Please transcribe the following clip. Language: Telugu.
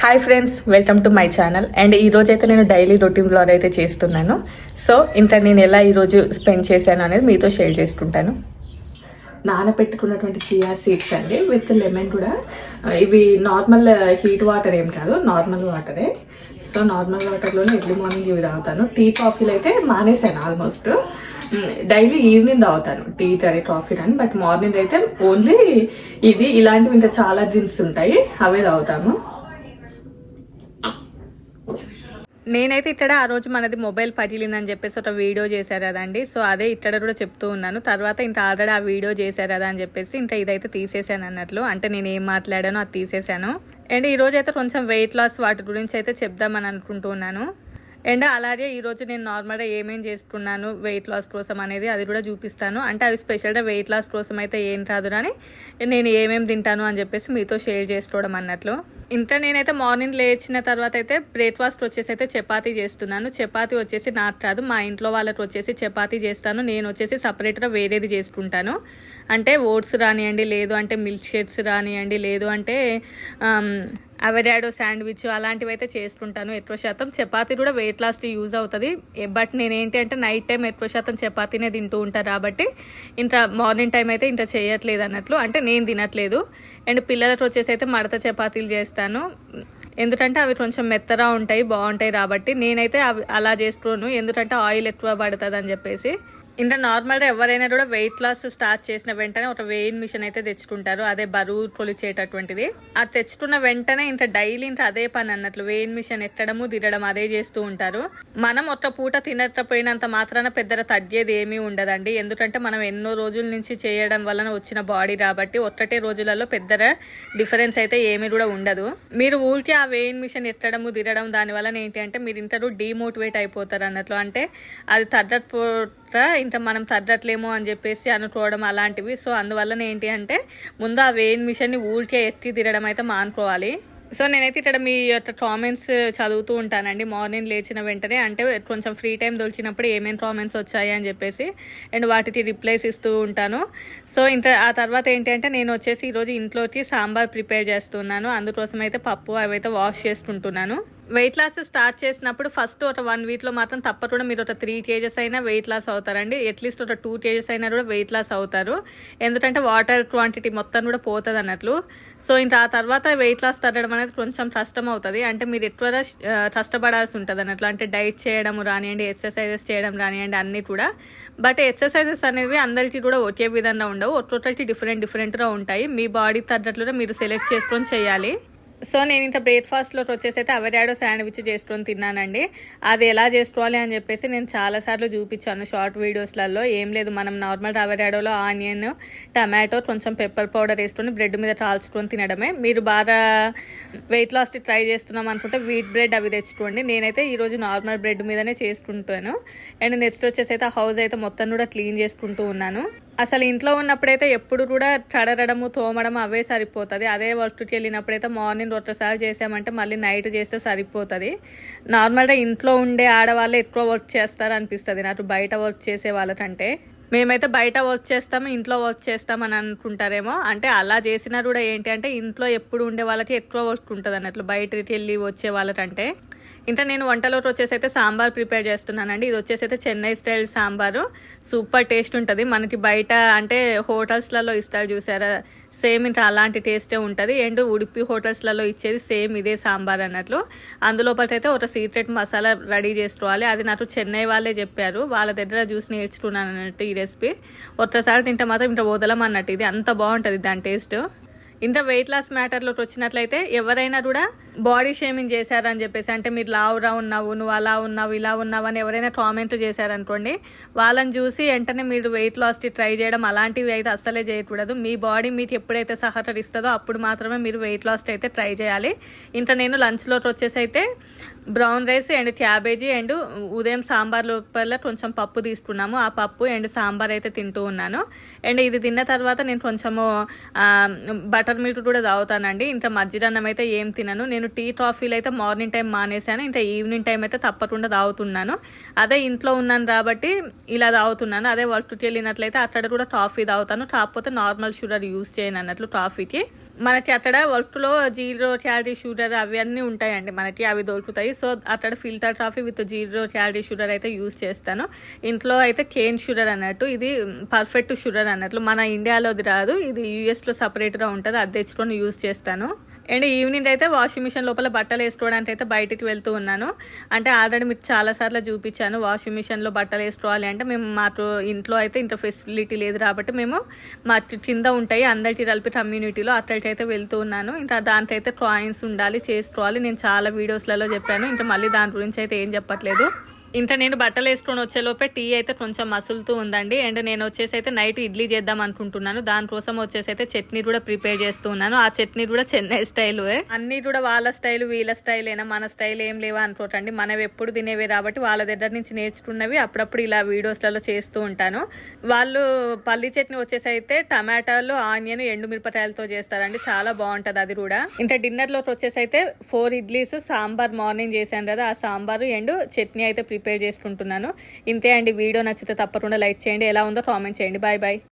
Hi friends welcome to my channel and ఈరోజు అయితే నేను డైలీ రొటీన్ బ్లాగ్ అయితే చేస్తున్నాను. సో ఇంకా నేను ఎలా ఈరోజు స్పెండ్ చేశాను అనేది మీతో షేర్ చేసుకుంటాను. నానబెట్టుకున్నటువంటి చియా సీడ్స్ అండి విత్ లెమన్ కూడా. ఇవి నార్మల్ హీట్ వాటర్ ఏం కాదు నార్మల్ వాటరే సో నార్మల్ వాటర్లోనే ఎర్లీ మార్నింగ్ ఇవి తాగుతాను. టీ కాఫీలు అయితే మానేశాను ఆల్మోస్ట్ డైలీ ఈవినింగ్ తాగుతాను టీ కానీ కాఫీ కానీ బట్ మార్నింగ్ అయితే ఓన్లీ ఇది ఇలాంటివి ఇంకా చాలా డ్రింక్స్ ఉంటాయి అవే తాగుతాను. నేనైతే ఇక్కడ ఆ రోజు మనది మొబైల్ పగిలిందని చెప్పేసి ఒక వీడియో చేశారు కదండి. సో అదే ఇక్కడ కూడా చెప్తూ ఉన్నాను. తర్వాత ఇంకా ఆల్రెడీ ఆ వీడియో చేశారు కదా అని చెప్పేసి ఇంకా ఇదైతే తీసేసాను అన్నట్లు. అంటే నేను ఏం మాట్లాడానో అది తీసేశాను. అండ్ ఈ రోజు అయితే కొంచెం వెయిట్ లాస్ వాటి గురించి అయితే చెప్దామని అనుకుంటున్నాను అండ్ అలాగే ఈరోజు నేను నార్మల్గా ఏమేం చేసుకున్నాను వెయిట్ లాస్ కోసం అనేది అది కూడా చూపిస్తాను. అంటే అది స్పెషల్గా వెయిట్ లాస్ కోసం అయితే ఏం రాదు అని నేను ఏమేమి తింటాను అని చెప్పేసి మీతో షేర్ చేసుకోవడం అన్నట్లు. ఇంకా నేనైతే మార్నింగ్ లేచిన తర్వాత అయితే బ్రేక్ఫాస్ట్ వచ్చేసి అయితే చపాతీ చేస్తున్నాను. చపాతీ వచ్చేసి నాకు రాదు. మా ఇంట్లో వాళ్ళకి వచ్చేసి చపాతీ చేస్తాను. నేను వచ్చేసి సపరేట్గా వేరేది చేసుకుంటాను. అంటే ఓట్స్ రానియండి లేదు అంటే మిల్క్ షేక్స్ రానియండి లేదు అంటే అవెడాడో శాండ్విచ్ అలాంటివి అయితే చేసుకుంటాను ఎక్కువ శాతం. చపాతీ కూడా వెయిట్ లాస్కి యూజ్ అవుతుంది. బట్ నేనేంటి అంటే నైట్ టైం ఎక్కువ శాతం చపాతీనే తింటూ ఉంటాను కాబట్టి ఇంత మార్నింగ్ టైం అయితే ఇంత చేయట్లేదు అన్నట్లు. అంటే నేను తినట్లేదు. అండ్ పిల్లలకి వచ్చేసి అయితే మడత చపాతీలు చేస్తాను. ఎందుకంటే అవి కొంచెం మెత్తగా ఉంటాయి బాగుంటాయి కాబట్టి నేనైతే అవి అలా చేసుకోను ఎందుకంటే ఆయిల్ ఎక్కువ పడుతుంది అని చెప్పేసి. ఇంకా నార్మల్గా ఎవరైనా కూడా వెయిట్ లాస్ స్టార్ట్ చేసిన వెంటనే ఒక వెయిన్ మిషన్ అయితే తెచ్చుకుంటారు. అదే బరువు కొలిచేటటువంటిది. అది తెచ్చుకున్న వెంటనే ఇంకా డైలీ ఇంకా అదే పని అన్నట్లు వెయిన్ మిషన్ ఎత్తడము తిరగడం అదే చేస్తూ ఉంటారు. మనం ఒక పూట తినకపోయినంత మాత్రాన పెద్దగా తగ్గేది ఏమీ ఉండదండి. ఎందుకంటే మనం ఎన్నో రోజుల నుంచి చేయడం వలన వచ్చిన బాడీ కాబట్టి ఒక్కటే రోజులలో పెద్దగా డిఫరెన్స్ అయితే ఏమీ కూడా ఉండదు. మీరు ఊరికి ఆ వెయిన్ మిషన్ ఎత్తడము తిరగడం దానివల్ల ఏంటి అంటే మీరు ఇంతరూ డీమోటివేట్ అయిపోతారు అన్నట్లు. అంటే అది తగ్గకపో ఇంకా మనం తగ్గట్లేమో అని చెప్పేసి అనుకోవడం అలాంటివి. సో అందువలన ఏంటి అంటే ముందు ఆ వెయిన్ మిషన్ని ఊరికే ఎత్తి తిరగడం అయితే మానుకోవాలి. సో నేనైతే ఇక్కడ మీ యొక్క కామెంట్స్ చదువుతూ ఉంటానండి. మార్నింగ్ లేచిన వెంటనే అంటే కొంచెం ఫ్రీ టైం దొరికినప్పుడు ఏమేమి కామెంట్స్ వచ్చాయి అని చెప్పేసి అండ్ వాటికి రిప్లైస్ ఇస్తూ ఉంటాను. సో ఇంత ఆ తర్వాత ఏంటి అంటే నేను వచ్చేసి ఈరోజు ఇంట్లోకి సాంబార్ ప్రిపేర్ చేస్తున్నాను. అందుకోసం అయితే పప్పు అవైతే వాష్ చేసుకుంటున్నాను. వెయిట్ లాస్ స్టార్ట్ చేసినప్పుడు ఫస్ట్ ఒక వన్ వీక్లో మాత్రం తప్పకుండా మీరు ఒక త్రీ కేజెస్ అయినా వెయిట్ లాస్ అవుతారండి. అట్లీస్ట్ ఒక టూ కేజెస్ అయినా కూడా వెయిట్ లాస్ అవుతారు. ఎందుకంటే వాటర్ క్వాంటిటీ మొత్తం కూడా పోతుంది అన్నట్లు. సో ఇంకా ఆ తర్వాత వెయిట్ లాస్ తగ్గడం అనేది కొంచెం కష్టం అవుతుంది. అంటే మీరు ఎక్కువగా కష్టపడాల్సి ఉంటుంది అన్నట్లు. అంటే డైట్ చేయడం రానివ్వండి ఎక్సర్సైజెస్ చేయడం రానివ్వండి అన్నీ కూడా. బట్ ఎక్సర్సైజెస్ అనేవి అందరికీ కూడా ఒకే విధంగా ఉండవు. ఒక్కొక్కటి డిఫరెంట్ డిఫరెంట్గా ఉంటాయి. మీ బాడీ తగ్గట్లుగా మీరు సెలెక్ట్ చేసుకొని చేయాలి. సో నేను ఇంకా బ్రేక్ఫాస్ట్లోకి వచ్చేసి అయితే అవరాడో శాండ్విచ్ చేసుకొని తిన్నానండి. అది ఎలా చేసుకోవాలి అని చెప్పేసి నేను చాలాసార్లు చూపించాను షార్ట్ వీడియోస్లలో ఏం లేదు మనం నార్మల్ అవరాడోలో ఆనియన్ టమాటో కొంచెం పెప్పర్ పౌడర్ వేసుకొని బ్రెడ్ మీద కాల్చుకొని తినడమే. మీరు బాగా వెయిట్ లాస్కి ట్రై చేస్తున్నాం అనుకుంటే వీట్ బ్రెడ్ అవి తెచ్చుకోండి. నేనైతే ఈరోజు నార్మల్ బ్రెడ్ మీదనే చేసుకుంటాను. అండ్ నెక్స్ట్ వచ్చేసి అయితే హౌస్ అయితే మొత్తం కూడా క్లీన్ చేసుకుంటూ ఉన్నాను. అసలు ఇంట్లో ఉన్నప్పుడైతే ఎప్పుడు కూడా కడగడము తోమడం అవే సరిపోతుంది. అదే వర్క్కి వెళ్ళినప్పుడైతే మార్నింగ్ ఒకసారి చేసామంటే మళ్ళీ నైట్ చేస్తే సరిపోతుంది. నార్మల్గా ఇంట్లో ఉండే ఆడవాళ్ళు ఎక్కువ వర్క్ చేస్తారు అనిపిస్తుంది నాకు బయట వర్క్ చేసే వాళ్ళకంటే మేమైతే బయట వర్క్ చేస్తాము ఇంట్లో వర్క్ చేస్తాం అని అనుకుంటారేమో. అంటే అలా చేసినా కూడా ఏంటి అంటే ఇంట్లో ఎప్పుడు ఉండే వాళ్ళకి ఎక్కువ వర్క్ ఉంటుంది అన్నట్లు. బయటకి వెళ్ళి వచ్చే వాళ్ళకంటే. ఇంకా నేను వంటలోకి వచ్చేసి అయితే సాంబార్ ప్రిపేర్ చేస్తున్నానండి. ఇది వచ్చేసి అయితే Chennai style sambar. Super taste ఉంటుంది. మనకి బయట అంటే హోటల్స్లలో ఇస్తారు చూసారా? సేమ్ ఇంకా అలాంటి టేస్టే ఉంటుంది. అండ్ ఉడిపి హోటల్స్లలో ఇచ్చేది సేమ్ ఇదే సాంబార్ అన్నట్లు. అందులోపల అయితే ఒక సీక్రెట్ మసాలా రెడీ చేసుకోవాలి. అది నాకు చెన్నై వాళ్ళే చెప్పారు. వాళ్ళ దగ్గర చూసి నేర్చుకున్నాను అన్నట్టు ఈ రెసిపీ. ఒక్కసారి తింటే మాత్రం ఇంత వదలం అన్నట్టు. ఇది అంత బాగుంటుంది దాని టేస్ట్. ఇంత వెయిట్ లాస్ మ్యాటర్లోకి వచ్చినట్లయితే ఎవరైనా కూడా బాడీ షేమింగ్ చేశారని చెప్పేసి అంటే మీరు లావురా ఉన్నావు నువ్వు అలా ఉన్నావు ఇలా ఉన్నావు అని ఎవరైనా కామెంట్ చేశారనుకోండి వాళ్ళని చూసి వెంటనే మీరు వెయిట్ లాస్కి ట్రై చేయడం అలాంటివి అయితే అస్సలే చేయకూడదు. మీ బాడీ మీకు ఎప్పుడైతే సహకరిస్తుందో అప్పుడు మాత్రమే మీరు వెయిట్ లాస్ట్ అయితే ట్రై చేయాలి. ఇంత నేను లంచ్లోకి వచ్చేసి అయితే brown rice and cabbage and ఉదయం సాంబార్ లోపల కొంచెం పప్పు తీసుకున్నాము. ఆ పప్పు అండ్ సాంబార్ అయితే తింటూ ఉన్నాను. అండ్ ఇది తిన్న తర్వాత నేను కొంచెము బటర్ మిల్క్ కూడా తాగుతానండి. ఇంకా మజ్జిరన్నం అయితే ఏం తినను. నేను నేను టీ కాఫీలు అయితే మార్నింగ్ టైం మానేశాను. ఇంకా ఈవినింగ్ టైం అయితే తప్పకుండా తాగుతున్నాను. అదే ఇంట్లో ఉన్నాను కాబట్టి ఇలా తాగుతున్నాను. అదే వర్క్కి వెళ్ళినట్లయితే అక్కడ కూడా కాఫీ తాగుతాను. కాకపోతే నార్మల్ షుగర్ యూస్ చేయను అన్నట్లు కాఫీకి మనకి అక్కడ వర్క్లో జీరో క్యాలరీ షుగర్ అవన్నీ ఉంటాయండి మనకి. అవి దొరుకుతాయి. సో అక్కడ filter coffee with zero calorie sugar అయితే యూస్ చేస్తాను. ఇంట్లో అయితే కేన్ షుగర్ అన్నట్టు. ఇది పర్ఫెక్ట్ షుగర్ అన్నట్లు. మన ఇండియాలోది రాదు. ఇది యూఎస్లో సపరేట్గా ఉంటుంది. అది తెచ్చుకొని యూస్ చేస్తాను. అండ్ ఈవినింగ్ అయితే వాషింగ్ మిషన్ లోపల బట్టలు వేసుకోవడానికి అయితే బయటికి వెళ్తూ ఉన్నాను. అంటే ఆల్రెడీ మీకు చాలాసార్లు చూపించాను వాషింగ్ మిషన్లో బట్టలు వేసుకోవాలి అంటే మేము మాకు ఇంట్లో అయితే ఇంత ఫెసిలిటీ లేదు కాబట్టి మేము మా కింద ఉంటాయి అందరికీ కలిపి కమ్యూనిటీలో అక్కడికి అయితే వెళ్తూ ఉన్నాను. ఇంకా దాంట్లో అయితే కాయిన్స్ ఉండాలి చేసుకోవాలి. నేను చాలా వీడియోస్లలో చెప్పాను. ఇంకా మళ్ళీ దాని గురించి అయితే ఏం చెప్పట్లేదు. ఇంత నేను బట్టలు వేసుకొని వచ్చేలోపే టీ అయితే కొంచెం మసులుతూ ఉందండి. అండ్ నేను వచ్చేసి అయితే నైట్ ఇడ్లీ చేద్దాం అనుకుంటున్నాను. దానికోసం వచ్చేసి అయితే చట్నీ కూడా ప్రిపేర్ చేస్తూ ఉన్నాను. ఆ చట్నీ కూడా చెన్నై స్టైల్ అన్ని కూడా వాళ్ళ స్టైల్ వీళ్ళ స్టైల్ అయినా మన స్టైల్ ఏం లేవా అనుకోకండి. మనం ఎప్పుడు తినేవి కాబట్టి వాళ్ళ దగ్గర నుంచి నేర్చుకున్నవి అప్పుడప్పుడు ఇలా వీడియోస్లలో చేస్తూ ఉంటాను. వాళ్ళు పల్లి చట్నీ వచ్చేసి అయితే టమాటాలు ఆనియన్ ఎండుమిరపకాయలతో చేస్తారండి. చాలా బాగుంటది అది కూడా. ఇంకా డిన్నర్లోకి వచ్చేసి అయితే ఫోర్ ఇడ్లీస్ సాంబార్ మార్నింగ్ చేశాను కదా. ఆ సాంబార్ ఎండు చట్నీ అయితే ప్రిపేర్ ప్రిపేర్ చేసుకుంటున్నాను. ఇంతే అండి వీడియో నచ్చితే తప్పకుండా లైక్ చేయండి. ఎలా ఉందో కామెంట్ చేయండి. Bye bye.